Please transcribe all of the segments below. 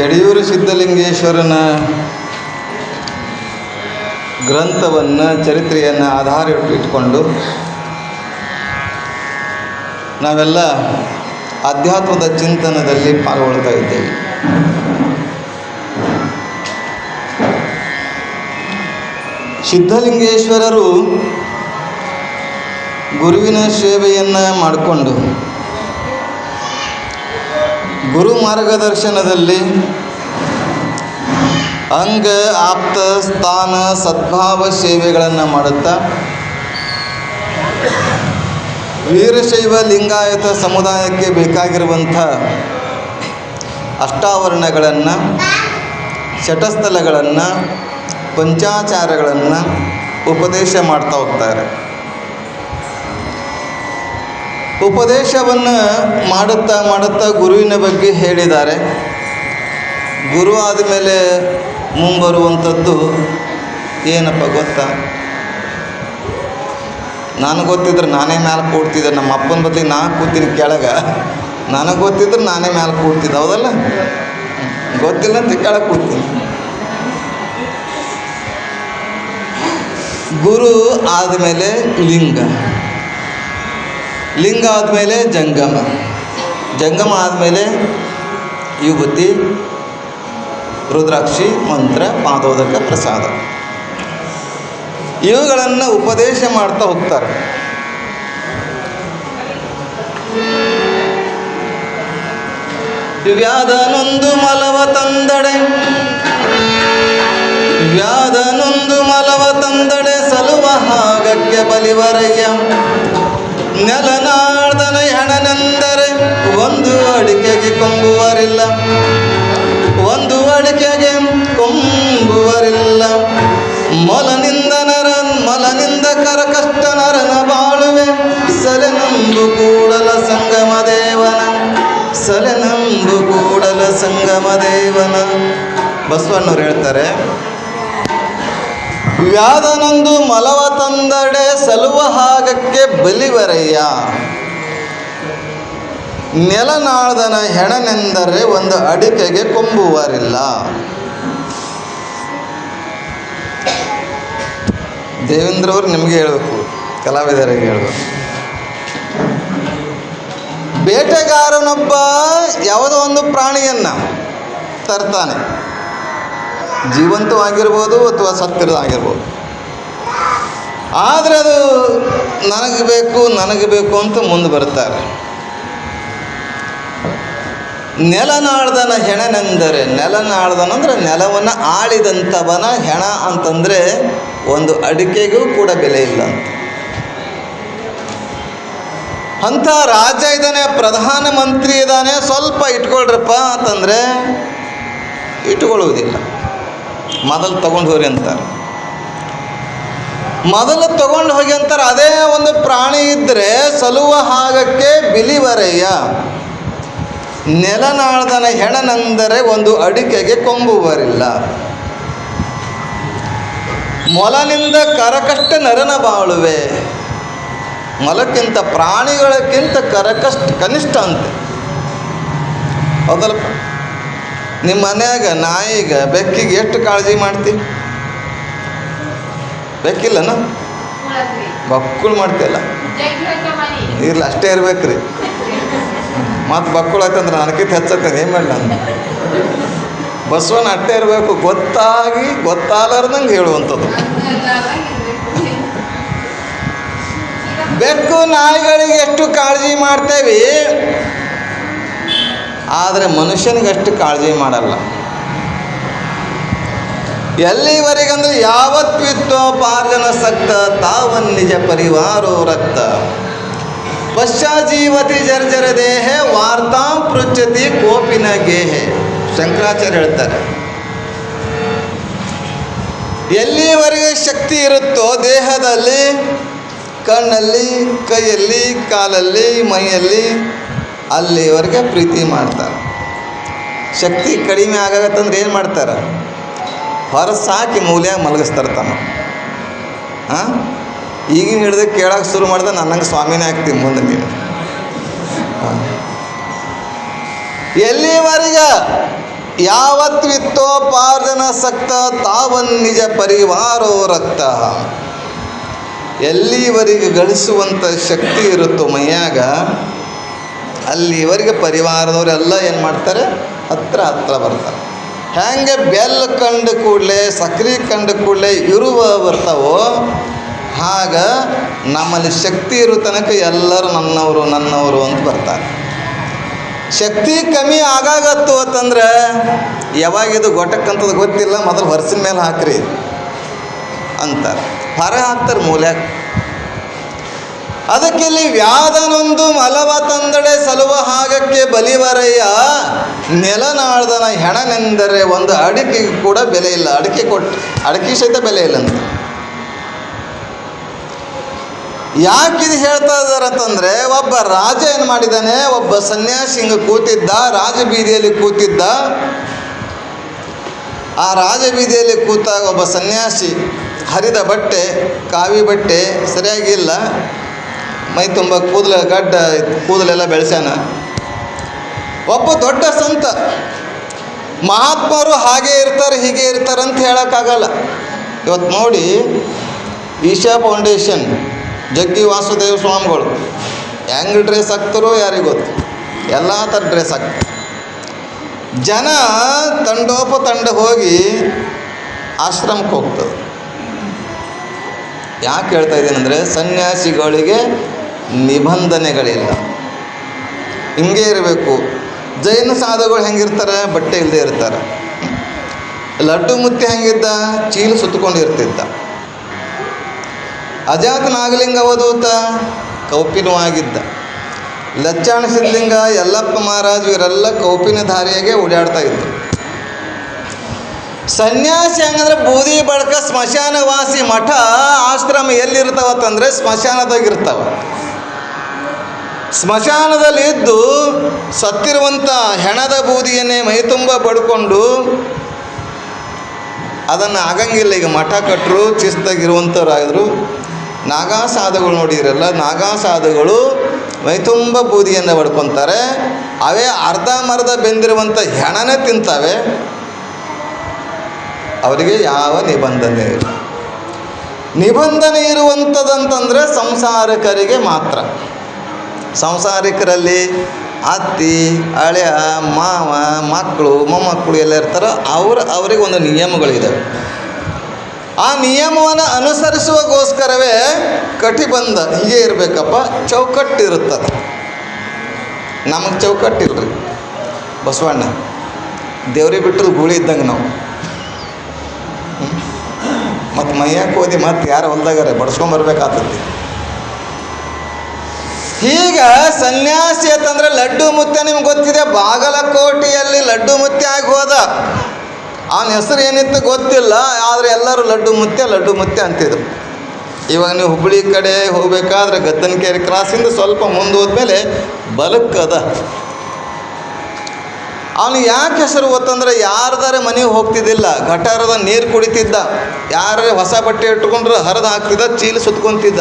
ಯಡಿಯೂರು ಸಿದ್ಧಲಿಂಗೇಶ್ವರನ ಗ್ರಂಥವನ್ನು, ಚರಿತ್ರೆಯನ್ನು ಆಧಾರ ಇಟ್ಟುಕೊಂಡು ನಾವೆಲ್ಲ ಅಧ್ಯಾತ್ಮದ ಚಿಂತನದಲ್ಲಿ ಪಾಲ್ಗೊಳ್ತಾ ಇದ್ದೇವೆ. ಸಿದ್ಧಲಿಂಗೇಶ್ವರರು ಗುರುವಿನ ಸೇವೆಯನ್ನು ಮಾಡಿಕೊಂಡು ಗುರು ಮಾರ್ಗದರ್ಶನದಲ್ಲಿ ಅಂಗ, ಆಪ್ತ, ಸ್ಥಾನ, ಸದ್ಭಾವ ಸೇವೆಗಳನ್ನು ಮಾಡುತ್ತಾ ವೀರಶೈವ ಲಿಂಗಾಯತ ಸಮುದಾಯಕ್ಕೆ ಬೇಕಾಗಿರುವಂಥ ಅಷ್ಟಾವರಣಗಳನ್ನು ಶಟಸ್ಥಲಗಳನ್ನು ಪಂಚಾಚಾರಗಳನ್ನು ಉಪದೇಶ ಮಾಡ್ತಾ ಹೋಗ್ತಾರೆ. ಉಪದೇಶವನ್ನು ಮಾಡುತ್ತಾ ಮಾಡುತ್ತಾ ಗುರುವಿನ ಬಗ್ಗೆ ಹೇಳಿದ್ದಾರೆ. ಗುರು ಆದಮೇಲೆ ಮುಂಬರುವಂಥದ್ದು ಏನಪ್ಪ ಗೊತ್ತಾ? ನಾನು ಗೊತ್ತಿದ್ರೆ ನಾನೇ ಮ್ಯಾಲೆ ಕೂಡ್ತಿದ್ದೆ. ನಮ್ಮ ಅಪ್ಪನ ಬದಲಿಗೆ ನಾ ಕೂತೀನಿ ಕೆಳಗೆ. ನನಗೆ ಗೊತ್ತಿದ್ರೆ ನಾನೇ ಮ್ಯಾಲೆ ಕೂಡ್ತಿದ್ದೆ. ಹೌದಲ್ಲ? ಗೊತ್ತಿಲ್ಲ ಅಂತ ಕೆಳಗೆ ಕೂತೀನಿ ಗುರು ಆದಮೇಲೆ ಲಿಂಗ. ಲಿಂಗ ಆದಮೇಲೆ ಜಂಗಮ. ಜಂಗಮ ಆದಮೇಲೆ ಯುವತಿ, ರುದ್ರಾಕ್ಷಿ, ಮಂತ್ರ ಪಾದೋದಕ ಪ್ರಸಾದ. ಇವುಗಳನ್ನು ಉಪದೇಶ ಮಾಡ್ತಾ ಹೋಗ್ತಾರೆ. ವ್ಯಾಧನೊಂದು ಮಲವ ತಂದಡೆ. ವ್ಯಾಧನೊಂದು ಮಲವ ತಂದಡೆ ಸಲುವ ಹಾಗಕ್ಕೆ ಬಲಿವರಯ್ಯ ನೆಲನಾಳ್ದನ ಹೆಣನೆಂದರೆ ಒಂದು ಅಡಿಕೆಗೆ ಕೊಂಬುವರಿಲ್ಲ. ಒಂದು ಅಡಿಕೆಗೆ ಕೊಂಬುವರಿಲ್ಲ. ಮೊಲನಿಂದ ನರ ಮೊಲನಿಂದ ಕರ ಕಷ್ಟ ನರನ ಬಾಳುವೆ. ಸಲೆನಂಬು ಕೂಡಲ ಸಂಗಮ ದೇವನ ಸಲೆ ನಂಬು ಕೂಡಲ ಸಂಗಮ ದೇವನ ಬಸವಣ್ಣವ್ರು ಹೇಳ್ತಾರೆ ವ್ಯಾಧನೊಂದು ಮಲವ ತಂದಡೆ ಸಲುವ ಹಾಗಕ್ಕೆ ಬಲಿವರಯ್ಯ. ನೆಲನಾಳದನ ಹೆಣನೆಂದರೆ ಒಂದು ಅಡಿಕೆಗೆ ಕೊಂಬುವರಿಲ್ಲ. ದೇವೇಂದ್ರವರು ನಿಮಗೆ ಹೇಳಬೇಕು, ಕಲಾವಿದರಿಗೆ ಹೇಳಬೇಕು. ಬೇಟೆಗಾರನೊಬ್ಬ ಯಾವುದೋ ಒಂದು ಪ್ರಾಣಿಯನ್ನು ತರ್ತಾನೆ. ಜೀವಂತವಾಗಿರ್ಬೋದು ಅಥವಾ ಸತ್ತಿರದಾಗಿರ್ಬೋದು ಆದರೆ ಅದು ನನಗೆ ಬೇಕು ನನಗೆ ಬೇಕು ಅಂತ ಮುಂದೆ ಬರ್ತಾರೆ. ನೆಲನಾಳ್ದನ ಹೆಣನೆಂದರೆ, ನೆಲನಾಳ್ದನ ಅಂದರೆ ನೆಲವನ್ನು ಆಳಿದಂಥವನ ಹೆಣ ಅಂತಂದರೆ ಒಂದು ಅಡಿಕೆಗೂ ಕೂಡ ಬೆಲೆ ಇಲ್ಲ ಅಂತ. ಅಂಥ ರಾಜ ಇದ್ದಾನೆ ಪ್ರಧಾನಮಂತ್ರಿ ಇದ್ದಾನೆ, ಸ್ವಲ್ಪ ಇಟ್ಕೊಳ್ರಪ್ಪ ಅಂತಂದರೆ ಇಟ್ಕೊಳ್ಳುವುದಿಲ್ಲ. ಮೊದಲು ತಗೊಂಡು ಹೋಗ್ರಿ ಅಂತಾರೆ. ಮೊದಲು ತಗೊಂಡು ಹೋಗಿ ಅಂತಾರೆ, ಅದೇ ಒಂದು ಪ್ರಾಣಿ ಇದ್ದರೆ ಸಲುವ ಹಾಗಕ್ಕೆ ಬಿಲಿವರೆಯ. ನೆಲನಾಳದನ ಹೆಣನಂದರೆ ಒಂದು ಅಡಿಕೆಗೆ ಕೊಂಬುವರಿಲ್ಲ. ಮೊಲನಿಂದ ಕರಕಷ್ಟ ನರನ ಬಾಳುವೆ. ಮೊಲಕ್ಕಿಂತ ಪ್ರಾಣಿಗಳಕ್ಕಿಂತ ಕರಕಷ್ಟ ಕನಿಷ್ಠ ಅಂತೆ. ಹೌದಲ್ಪ ನಿಮ್ಮ ಮನ್ಯಾಗ ನಾಯಿಗೆ ಬೆಕ್ಕಿಗೆ ಎಷ್ಟು ಕಾಳಜಿ ಮಾಡ್ತಿ? ಬೆಕ್ಕಿಲ್ಲನ? ಬಕ್ಕುಳು ಮಾಡ್ತಿಲ್ಲ ಇರ್ಲಿ ಅಷ್ಟೇ ಇರ್ಬೇಕ್ರಿ. ಮತ್ತು ಬಕ್ಕುಳು ಆಯ್ತಂದ್ರೆ ನನಗಿಂತ ಹೆಚ್ಚಕ್ಕೆ ಏನು ಮಾಡಲಿ ನಾನು? ಬಸವನ ಅಟ್ಟೆ ಇರಬೇಕು ಗೊತ್ತಾಗಿ ಗೊತ್ತಾಗಲಾರ್ದಂಗೆ ಹೇಳುವಂಥದ್ದು. ಬೆಕ್ಕು ನಾಯಿಗಳಿಗೆ ಎಷ್ಟು ಕಾಳಜಿ ಮಾಡ್ತೇವೆ? ಆದರೆ ಮನುಷ್ಯನಿಗೆ ಅಷ್ಟು ಕಾಳಜಿ ಮಾಡಲ್ಲ. ಎಲ್ಲಿವರೆಗಂದ್ರೆ ಯಾವತ್ವಿತ್ವೋಪಾರ್ಜನ ವಿತ್ವೋಪಾರ್ಜನ ಸಕ್ತ ತಾವನ್ ನಿಜ ಪರಿವಾರೋ ರಕ್ತ. ಪಶ್ಚಾಜೀವತಿ ಜರ್ಜರ ದೇಹ, ವಾರ್ತಾಂ ಪೃಚ್ಛತಿ ಕೋಪಿನ ಗೇಹೆ. ಶಂಕರಾಚಾರ್ಯ ಹೇಳ್ತಾರೆ. ಎಲ್ಲಿವರೆಗೆ ಶಕ್ತಿ ಇರುತ್ತೋ ದೇಹದಲ್ಲಿ, ಕಣ್ಣಲ್ಲಿ, ಕೈಯಲ್ಲಿ, ಕಾಲಲ್ಲಿ, ಮೈಯಲ್ಲಿ ಅಲ್ಲಿವರೆಗೆ ಪ್ರೀತಿ ಮಾಡ್ತಾರೆ. ಶಕ್ತಿ ಕಡಿಮೆ ಆಗತ್ತಂದ್ರೆ ಏನು ಮಾಡ್ತಾರೆ? ಹೊರಸಾಕಿ ಮೂಲ್ಯಾಗ ಮಲಗಿಸ್ತಾರೆ ತಮ್ಮ. ಹಾಂ ಈಗಿನ ಹಿಡಿದು ಕೇಳೋಕೆ ಶುರು ಮಾಡಿದೆ ನನ್ನಂಗೆ ಸ್ವಾಮಿನೇ ಆಗ್ತೀನಿ ಮುಂದೆ ನೀನು. ಎಲ್ಲಿವರೆಗೆ ಯಾವತ್ತಿತ್ತೋ ವಿತ್ತೋಪಾರ್ಜನ ಸಕ್ತ ತಾವನ್ ನಿಜ ಪರಿವಾರೋ ರಕ್ತ. ಎಲ್ಲಿವರೆಗೆ ಗಳಿಸುವಂಥ ಶಕ್ತಿ ಇರುತ್ತೋ ಮೈಯಾಗ ಅಲ್ಲಿವರೆಗೆ ಪರಿವಾರದವರೆಲ್ಲ ಏನು ಮಾಡ್ತಾರೆ? ಹತ್ರ ಹತ್ರ ಬರ್ತಾರೆ. ಹೆಂಗೆ ಬೆಲ್ಲ ಕಂಡ ಕೂಡಲೇ, ಸಕ್ರೆ ಕಂಡ ಕೂಡಲೇ ಇರುವ ಬರ್ತಾವೋ ಆಗ ನಮ್ಮಲ್ಲಿ ಶಕ್ತಿ ಇರೋ ತನಕ ಎಲ್ಲರೂ ನನ್ನವರು ನನ್ನವರು ಅಂತ ಬರ್ತಾರೆ. ಶಕ್ತಿ ಕಮ್ಮಿ ಆಗಾಗತ್ತು ಅಂತಂದ್ರೆ ಯಾವಾಗಿದು ಗೊಟ್ಟಕ್ಕಂಥದ್ದು ಗೊತ್ತಿಲ್ಲ, ಮೊದಲು ಹೊರಸಿನ ಮೇಲೆ ಹಾಕ್ರಿ ಅಂತಾರೆ. ಹೊರ ಹಾಕ್ತಾರೆ ಮೂಲ್ಯಾಗ ಅದಕ್ಕೆ ಇಲ್ಲಿ ವ್ಯಾಧನೊಂದು ಮಲವ ತಂದಡೆ ಸಲುವ ಹಾಗಕ್ಕೆ ಬಲಿವರಯ್ಯ ನೆಲನಾಳ್ದನ ಹೆಣನೆಂದರೆ ಒಂದು ಅಡಿಕೆ ಕೂಡ ಬೆಲೆ ಇಲ್ಲ. ಅಡಿಕೆ ಕೊಟ್ಟು ಅಡಿಕೆ ಸಹಿತ ಬೆಲೆ ಇಲ್ಲ ಅಂತ ಯಾಕೆ ಇದು ಹೇಳ್ತಾ ಇದ್ದಾರೆ ಅಂತಂದರೆ, ಒಬ್ಬ ರಾಜ ಏನು ಮಾಡಿದ್ದಾನೆ? ಒಬ್ಬ ಸನ್ಯಾಸಿ ಹಿಂಗೆ ಕೂತಿದ್ದ ರಾಜಬೀದಿಯಲ್ಲಿ ಕೂತಿದ್ದ. ಆ ರಾಜಬೀದಿಯಲ್ಲಿ ಕೂತಾಗ ಒಬ್ಬ ಸನ್ಯಾಸಿ ಹರಿದ ಬಟ್ಟೆ, ಕಾವಿ ಬಟ್ಟೆ ಸರಿಯಾಗಿಲ್ಲ ಮೈ ತುಂಬ ಕೂದಲ ಗಡ್ಡ, ಕೂದಲೆಲ್ಲ ಬೆಳೆಸ್ಯಾನ. ಒಬ್ಬ ದೊಡ್ಡ ಸಂತ, ಮಹಾತ್ಮರು ಹಾಗೆ ಇರ್ತಾರೆ, ಹೀಗೆ ಇರ್ತಾರೆ ಅಂತ ಹೇಳೋಕ್ಕಾಗಲ್ಲ. ಇವತ್ತು ನೋಡಿ, ಈಶಾ ಫೌಂಡೇಶನ್, ಜಗ್ಗಿ ವಾಸುದೇವ ಸ್ವಾಮಿಗಳು. ಹೆಂಗೆ ಡ್ರೆಸ್ ಹಾಕ್ತಾರೋ ಯಾರಿಗೆ ಗೊತ್ತು? ಎಲ್ಲ ಥರ ಡ್ರೆಸ್ ಹಾಕ್ತಾರೆ. ಜನ ತಂಡೋಪ ತಂಡ ಹೋಗಿ ಆಶ್ರಮಕ್ಕೆ ಹೋಗ್ತದೆ. ಯಾಕೆ ಹೇಳ್ತಾ ಇದ್ದೀನಿ ಅಂದರೆ, ಸನ್ಯಾಸಿಗಳಿಗೆ ನಿಬಂಧನೆಗಳಿಲ್ಲ. ಹಿಂಗೆ ಇರಬೇಕು. ಜೈನ ಸಾಧುಗಳು ಹೆಂಗಿರ್ತಾರೆ? ಬಟ್ಟೆ ಇಲ್ಲದೆ ಇರ್ತಾರೆ. ಲಡ್ಡು ಮುತ್ತಿ ಹೆಂಗಿದ್ದ? ಚೀಲ ಸುತ್ತಕೊಂಡಿರ್ತಿದ್ದ ಅಜಾತ ನಾಗಲಿಂಗ ಅವಧೂತ ಕೌಪಿನವಾಗಿದ್ದ ಲಚ್ಚಾಣ ಸಿದ್ಧಲಿಂಗ, ಯಲ್ಲಪ್ಪ ಮಹಾರಾಜ್ ಇವರೆಲ್ಲ ಕೌಪಿನ ದಾರಿಯಾಗೆ ಓಡಾಡ್ತಾ ಇದ್ದರು ಸನ್ಯಾಸಿ ಹಂಗಂದ್ರೆ ಬೂದಿ ಬಳಕ ಸ್ಮಶಾನವಾಸಿ ಮಠ ಆಶ್ರಮ ಎಲ್ಲಿರ್ತಾವತ್ತಂದ್ರೆ ಸ್ಮಶಾನದಾಗಿರ್ತಾವ ಸ್ಮಶಾನದಲ್ಲಿ ಇದ್ದು ಸತ್ತಿರುವಂಥ ಹೆಣದ ಬೂದಿಯನ್ನೇ ಮೈತುಂಬ ಬಡ್ಕೊಂಡು ಅದನ್ನು ಆಗಂಗಿಲ್ಲ. ಈಗ ಮಠ ಕಟ್ಟರು ಚಿಸ್ತಾಗಿರುವಂಥವ್ರಾದರು ನಾಗಾ ಸಾಧುಗಳು ನೋಡಿರಲ್ಲ ನಾಗಾ ಸಾಧುಗಳು ಮೈತುಂಬ ಬೂದಿಯನ್ನು ಬಡ್ಕೊತಾರೆ ಅವೇ ಅರ್ಧಂಬರ್ಧ ಬೆಂದಿರುವಂಥ ಹೆಣನೇ ತಿಂತಾವೆ. ಅವರಿಗೆ ಯಾವ ನಿಬಂಧನೆ ಇಲ್ಲ. ನಿಬಂಧನೆ ಇರುವಂಥದ್ದಂತಂದರೆ ಸಂಸಾರಕರಿಗೆ ಮಾತ್ರ. ಸಂಸಾರಿಕರಲ್ಲಿ ಅತ್ತಿ, ಹಳೆಯ, ಮಾವ, ಮಕ್ಕಳು, ಮೊಮ್ಮಕ್ಕಳು ಎಲ್ಲ ಇರ್ತಾರೋ ಅವ್ರ ಅವ್ರಿಗೆ ಒಂದು ನಿಯಮಗಳಿದ್ದಾವೆ ಆ ನಿಯಮವನ್ನು ಅನುಸರಿಸುವಗೋಸ್ಕರವೇ ಕಟಿಬಂಧ ಹೀಗೆ ಇರಬೇಕಪ್ಪ ಚೌಕಟ್ಟು ಇರುತ್ತದೆ ನಮಗೆ ಚೌಕಟ್ಟಿಲ್ರಿ. ಬಸವಣ್ಣ, ದೇವ್ರಿಗೆ ಬಿಟ್ಟರು ಗೂಳಿ ಇದ್ದಂಗೆ ನಾವು. ಮತ್ತು ಮೈಯಾಕೆ ಓದಿ ಮತ್ತೆ ಯಾರು ಹೊಲ್ದಾಗಾರೆ ಬಡ್ಸ್ಕೊಂಬರ್ಬೇಕಾಗ್ತದೆ ಈಗ ಸನ್ಯಾಸಿ ಅಂತಂದ್ರೆ ಲಡ್ಡು ಮುತ್ತೆ ನಿಮ್ಗೆ ಗೊತ್ತಿದೆ, ಬಾಗಲಕೋಟೆಯಲ್ಲಿ ಲಡ್ಡು ಮುತ್ಯ ಆಗಿ ಹೋದ. ಅವನ ಹೆಸರು ಏನಿತ್ತು ಗೊತ್ತಿಲ್ಲ, ಆದರೆ ಎಲ್ಲರೂ ಲಡ್ಡು ಮುತ್ತೆ ಲಡ್ಡು ಮುತ್ತೆ ಅಂತಿದ್ರು. ಇವಾಗ ನೀವು ಹುಬ್ಬಳ್ಳಿ ಕಡೆ ಹೋಗ್ಬೇಕಾದ್ರೆ ಗದ್ದನಕೆರೆ ಕ್ರಾಸಿಂದ ಸ್ವಲ್ಪ ಮುಂದೆ ಹೋದ್ಮೇಲೆ ಬಲಕ್ಕದ ಅವನು ಯಾಕೆ ಹೆಸರು ಗೊತ್ತಂದ್ರೆ ಯಾರ್ದಾರೆ ಮನೆಗೆ ಹೋಗ್ತಿದ್ದಿಲ್ಲ, ಗಟಾರದ ನೀರು ಕುಡಿತಿದ್ದ ಯಾರೇ ಹೊಸ ಬಟ್ಟೆ ಇಟ್ಕೊಂಡ್ರೆ ಹರಿದು ಹಾಕ್ತಿದ್ದ, ಚೀಲ ಸುತ್ಕೊಂತಿದ್ದ.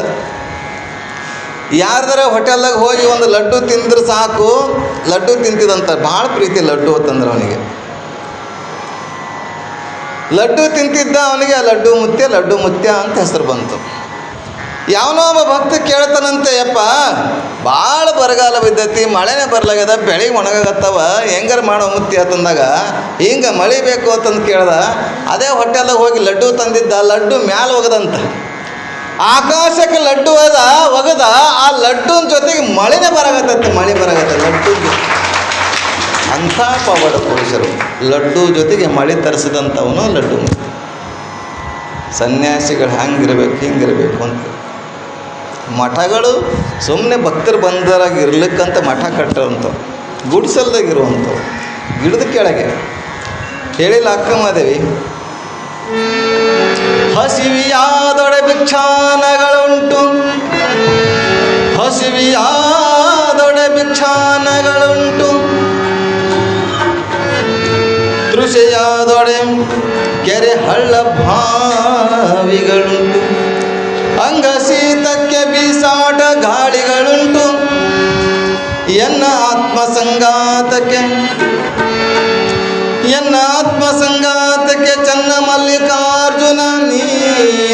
ಯಾರ್ದಾರ ಹೋಟೆಲ್ದಾಗ ಹೋಗಿ ಒಂದು ಲಡ್ಡು ತಿಂದ್ರೆ ಸಾಕು, ಲಡ್ಡು ತಿಂತಿದಂತ ಭಾಳ ಪ್ರೀತಿ ಲಡ್ಡು ಅಂತಂದ್ರೆ ಅವನಿಗೆ. ಲಡ್ಡು ತಿಂತಿದ್ದ ಅವನಿಗೆ ಲಡ್ಡು ಮುತ್ಯ ಲಡ್ಡು ಮುತ್ಯ ಅಂತ ಹೆಸರು ಬಂತು. ಯಾವನೋ ಒಬ್ಬ ಭಕ್ತ ಕೇಳ್ತಾನಂತೆ, ಯಪ್ಪ, ಭಾಳ ಬರಗಾಲ ಬಿದ್ದೈತಿ, ಮಳೆನೇ ಬರ್ಲಾಗ್ಯದ ಬೆಳಿಗ್ಗೆ ಒಣಗಾಗತ್ತವ, ಹೆಂಗಾರ ಮಾಡೋ ಮುತ್ತಿ ಅಂತಂದಾಗ, ಹಿಂಗೆ ಮಳಿ ಬೇಕು? ಅಂತಂದು ಕೇಳ್ದ, ಅದೇ ಹೋಟೆಲ್ದಾಗ ಹೋಗಿ ಲಡ್ಡು ತಂದಿದ್ದ, ಲಡ್ಡು ಮ್ಯಾಲ ಒಗದಂತ ಆಕಾಶಕ್ಕೆ ಲಡ್ಡು ಅದ ಒಗದ, ಆ ಲಡ್ಡುನ ಜೊತೆಗೆ ಮಳೆನೇ ಬರಗತ್ತೆ ಮಳೆ ಬರಗತ್ತೆ ಲಡ್ಡು ಅಂಥ ಪವಾಡ ಪುರುಷರು. ಲಡ್ಡು ಜೊತೆಗೆ ಮಳೆ ತರಿಸಿದಂಥವನು ಲಡ್ಡು ಸನ್ಯಾಸಿಗಳು ಹಂಗಿರ್ಬೇಕು ಹಿಂಗಿರ್ಬೇಕು ಅಂತ. ಮಠಗಳು ಸುಮ್ಮನೆ ಭಕ್ತರು ಬಂದರಾಗಿ ಇರ್ಲಿಕ್ಕಂತ ಮಠ ಕಟ್ಟಿರುವಂಥವು ಗುಡ್ಸಲ್ದಾಗ ಇರುವಂಥವು. ಗಿಡದ ಕೆಳಗೆ. ಹೇಳಿಲ್ಲ ಅಕ್ಕಮ್ಮದೇವಿ ಹಸಿವಿಯಾದೊಡೆ ಭಿಕ್ಷಾನಗಳುಂಟು. ಹಸಿವಿಯಾದೊಡೆ ಭಿಕ್ಷಾನಗಳುಂಟು. ತೃಷೆಯಾದೊಡೆ ಕೆರೆ ಹಳ್ಳ ಭಾವಿಗಳುಂಟು. ಅಂಗ ಶೀತಕ್ಕೆ ಬೀಸಾಟ ಗಾಳಿಗಳುಂಟು. ಎನ್ನ ಆತ್ಮ ಸಂಗಾತಕ್ಕೆ ಎನ್ನ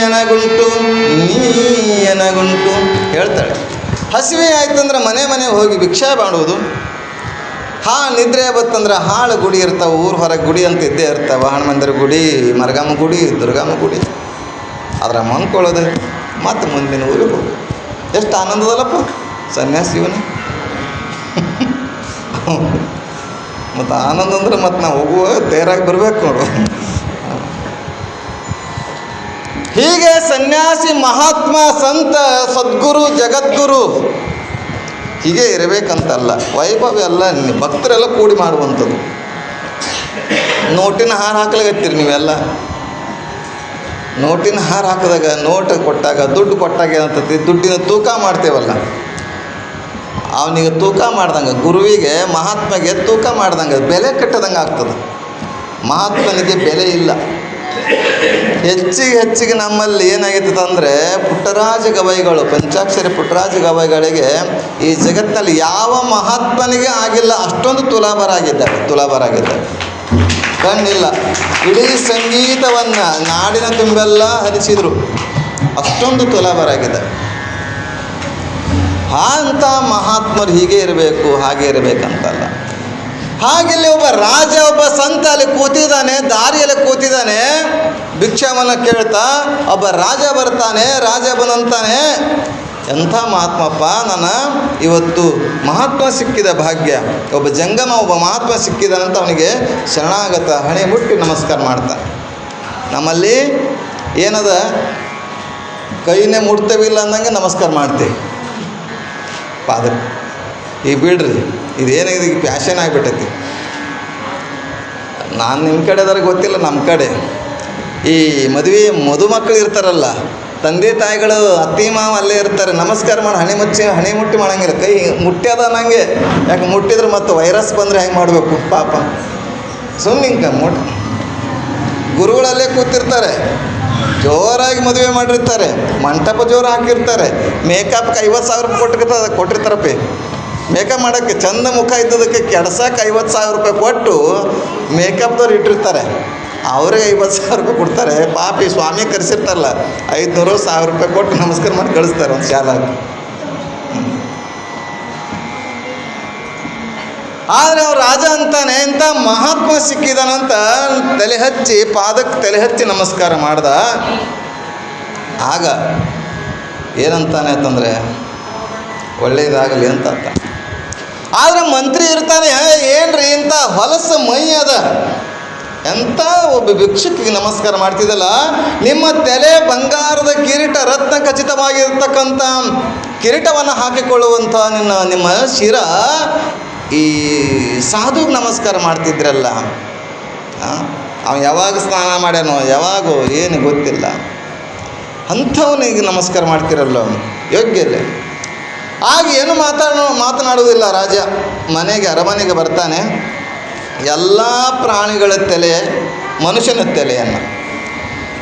ಎನಗುಂಟು ನೀ ಎನಗುಂಟು ಹೇಳ್ತಾಳೆ. ಹಸಿವೆ ಆಯ್ತಂದ್ರೆ ಮನೆ ಮನೆಗೆ ಹೋಗಿ ಭಿಕ್ಷೆ ಮಾಡುವುದು ಹಾ, ನಿದ್ರೆ ಬತ್ತಂದ್ರೆ ಹಾಳು ಗುಡಿ ಇರ್ತಾವೆ, ಊರು ಹೊರಗೆ ಗುಡಿ ಅಂತ ಇದ್ದೇ ಇರ್ತಾವೆ. ಹನುಮಂದಿರ ಗುಡಿ, ಮರಗಮ್ಮ ಗುಡಿ, ದುರ್ಗಮ್ಮ ಗುಡಿ. ಅದ್ರ ಮಂದ್ಕೊಳ್ಳೋದು ಮತ್ತು ಮುಂದಿನ ಊರಿಗೆ ಹೋಗು. ಎಷ್ಟು ಆನಂದದಲ್ಲಪ್ಪ ಸನ್ಯಾಸ ಜೀವನ ಮತ್ತು ಆನಂದ ಅಂದ್ರೆ ಮತ್ತು ನಾವು ಹೋಗುವ ತೇರಾಗಿ ಬರಬೇಕು ನೋಡು. ಹೀಗೆ ಸನ್ಯಾಸಿ ಮಹಾತ್ಮ ಸಂತ ಸದ್ಗುರು ಜಗದ್ಗುರು ಹೀಗೆ ಇರಬೇಕಂತಲ್ಲ. ವೈಭವ ಎಲ್ಲ ಭಕ್ತರೆಲ್ಲ ಕೂಡಿ ಮಾಡುವಂಥದ್ದು. ನೋಟಿನ ಹಾರ ಹಾಕ್ಲಾಗತ್ತೀರಿ ನೀವೆಲ್ಲ. ನೋಟಿನ ಹಾರ ಹಾಕಿದಾಗ ನೋಟ್ ಕೊಟ್ಟಾಗ, ದುಡ್ಡು ಕೊಟ್ಟಾಗ ಏನಂತತಿ? ದುಡ್ಡಿನ ತೂಕ ಮಾಡ್ತೇವಲ್ಲ. ಅವನಿಗೆ ತೂಕ ಮಾಡ್ದಂಗೆ, ಗುರುವಿಗೆ, ಮಹಾತ್ಮಗೆ ತೂಕ ಮಾಡ್ದಂಗೆ, ಬೆಲೆ ಕಟ್ಟದಂಗೆ ಆಗ್ತದೆ. ಮಹಾತ್ಮನಿಗೆ ಬೆಲೆ ಇಲ್ಲ. ಹೆಚ್ಚಿಗೆ ಹೆಚ್ಚಿಗೆ ನಮ್ಮಲ್ಲಿ ಏನಾಗಿತ್ತು ಅಂದರೆ ಪುಟ್ಟರಾಜ ಗವೈಗಳು ಪಂಚಾಕ್ಷರಿ ಪುಟ್ಟರಾಜ ಗವೈಗಳಿಗೆ ಈ ಜಗತ್ತಿನಲ್ಲಿ ಯಾವ ಮಹಾತ್ಮನಿಗೆ ಆಗಿಲ್ಲ, ಅಷ್ಟೊಂದು ತುಲಾಭರಾಗಿದ್ದಾರೆ ತುಲಾಭರಾಗಿದ್ದಾರೆ ಕಣ್ಣಿಲ್ಲ. ಇಡೀ ಸಂಗೀತವನ್ನು ನಾಡಿನ ತುಂಬೆಲ್ಲ ಹರಿಸಿದರು. ಅಷ್ಟೊಂದು ತುಲಾಭರಾಗಿದ್ದಾರೆ ಅಂತ ಮಹಾತ್ಮರು ಹೀಗೆ ಇರಬೇಕು, ಹಾಗೆ ಇರಬೇಕಂತಲ್ಲ. ಹಾಗಿಲ್ಲಿ ಒಬ್ಬ ರಾಜ, ಒಬ್ಬ ಸಂತ ಅಲ್ಲಿ ಕೂತಿದ್ದಾನೆ, ದಾರಿಯಲ್ಲಿ ಕೂತಿದ್ದಾನೆ, ಭಿಕ್ಷಾವನ್ನ ಕೇಳ್ತಾ, ಒಬ್ಬ ರಾಜ ಬರ್ತಾನೆ ರಾಜ ಬಂದಂತಾನೆ ಎಂಥ ಮಹಾತ್ಮಪ್ಪ, ನನ್ನ ಇವತ್ತು ಮಹಾತ್ಮ ಸಿಕ್ಕಿದ ಭಾಗ್ಯ. ಒಬ್ಬ ಜಂಗಮ, ಒಬ್ಬ ಮಹಾತ್ಮ ಸಿಕ್ಕಿದಾನಂತ ಅವನಿಗೆ ಶರಣಾಗತ ಹಣೆ ಮುಟ್ಟಿ ನಮಸ್ಕಾರ ಮಾಡ್ತಾನೆ ನಮ್ಮಲ್ಲಿ ಏನದ? ಕೈನೇ ಮುಡ್ತೇವಿಲ್ಲ ಅಂದಂಗೆ ನಮಸ್ಕಾರ ಮಾಡ್ತೀವಿ. ಪಾದ ಈ ಬಿಡ್ರಿ ಇದೇನಾಗಿದೆ? ಈಗ ಪ್ಯಾಷನ್ ಆಗಿಬಿಟ್ಟೈತಿ. ನಾನು ನಿಮ್ಮ ಕಡೆ ಕಡೆದವ್ರಿಗೆ ಗೊತ್ತಿಲ್ಲ ನಮ್ಮ ಕಡೆ. ಈ ಮದುವೆ ಮದುಮಕ್ಕಳು ಇರ್ತಾರಲ್ಲ, ತಂದೆ ತಾಯಿಗಳು ಅತ್ತಿ ಮಾವ ಅಲ್ಲೇ ಇರ್ತಾರೆ. ನಮಸ್ಕಾರ ಮಾಡಿ, ಹಣೆ ಮುಚ್ಚಿ, ಹಣೆ ಮುಟ್ಟಿ ಮಾಡಂಗಿಲ್ಲ. ಕೈ ಮುಟ್ಟ್ಯದ ನನಗೆ ಯಾಕೆ ಮುಟ್ಟಿದ್ರೆ ಮತ್ತು ವೈರಸ್ ಬಂದರೆ ಹೆಂಗೆ ಮಾಡಬೇಕು? ಪಾಪ. ಸುಮ್ಮನೆ ಹಿಂಗೆ ಮುಟ್. ಗುರುಗಳಲ್ಲೇ ಕೂತಿರ್ತಾರೆ. ಜೋರಾಗಿ ಮದುವೆ ಮಾಡಿರ್ತಾರೆ. ಮಂಟಪ ಜೋರು ಹಾಕಿರ್ತಾರೆ. ಮೇಕಪ್ಗೆ ಐವತ್ತು ಸಾವಿರ ಕೊಟ್ಟಿರ್ತಾರೆ ಕೊಟ್ಟಿರ್ತಾರಪ್ಪ. ಮೇಕಪ್ ಮಾಡೋಕ್ಕೆ ಚಂದ ಮುಖ ಇದ್ದದಕ್ಕೆ ಕೆಡ್ಸಕ್ಕೆ ಐವತ್ತು ಸಾವಿರ ರೂಪಾಯಿ ಕೊಟ್ಟು ಮೇಕಪ್ದವ್ರು ಇಟ್ಟಿರ್ತಾರೆ. ಅವರೇ ಐವತ್ತು ಸಾವಿರ ರೂಪಾಯಿ ಕೊಡ್ತಾರೆ. ಪಾಪಿ, ಸ್ವಾಮಿ ಕರೆಸಿರ್ತಾರಲ್ಲ, ಐದುನೂರು ಸಾವಿರ ರೂಪಾಯಿ ಕೊಟ್ಟು ನಮಸ್ಕಾರ ಮಾಡಿ ಕಳಿಸ್ತಾರೆ ಒಂದು ಶಾಲ. ಆದರೆ ಅವ್ರು ರಾಜ ಅಂತಾನೆ ಇಂಥ ಮಹಾತ್ಮ ಸಿಕ್ಕಿದಾನಂತ ತಲೆ ಹಚ್ಚಿ ಪಾದಕ್ಕೆ ತಲೆ ಹಚ್ಚಿ ನಮಸ್ಕಾರ ಮಾಡ್ದ. ಆಗ ಏನಂತಾನೆ ಅಂತಂದರೆ ಒಳ್ಳೆಯದಾಗಲಿ ಅಂತ ಆದರೆ ಮಂತ್ರಿ ಇರ್ತಾನೆ ಏನ್ರಿ ಇಂಥ ಹೊಲಸ ಮೈ ಅದ? ಎಂಥ ಒಬ್ಬ ಭಿಕ್ಷುಕಿಗೆ ನಮಸ್ಕಾರ ಮಾಡ್ತಿದ್ದಲ್ಲ, ನಿಮ್ಮ ತಲೆ ಬಂಗಾರದ ಕಿರೀಟ ರತ್ನ ಖಚಿತವಾಗಿರ್ತಕ್ಕಂಥ ಕಿರೀಟವನ್ನು ಹಾಕಿಕೊಳ್ಳುವಂಥ ನಿನ್ನ, ನಿಮ್ಮ ಶಿರ ಈ ಸಾಧುಗೆ ನಮಸ್ಕಾರ ಮಾಡ್ತಿದ್ರಲ್ಲ. ಅವ ಯಾವಾಗ ಸ್ನಾನ ಮಾಡ್ಯಾನೋ, ಯಾವಾಗೋ ಏನು ಗೊತ್ತಿಲ್ಲ. ಅಂಥವನಿಗೆ ನಮಸ್ಕಾರ ಮಾಡ್ತಿರಲ್ಲ ಯೋಗ್ಯಲ್ಲೇ ಆಗ ಏನು ಮಾತಾಡೋ ಮಾತನಾಡುವುದಿಲ್ಲ ರಾಜ. ಮನೆಗೆ, ಅರಮನೆಗೆ ಬರ್ತಾನೆ. ಎಲ್ಲ ಪ್ರಾಣಿಗಳ ತಲೆ ಮನುಷ್ಯನ ತಲೆಯನ್ನು.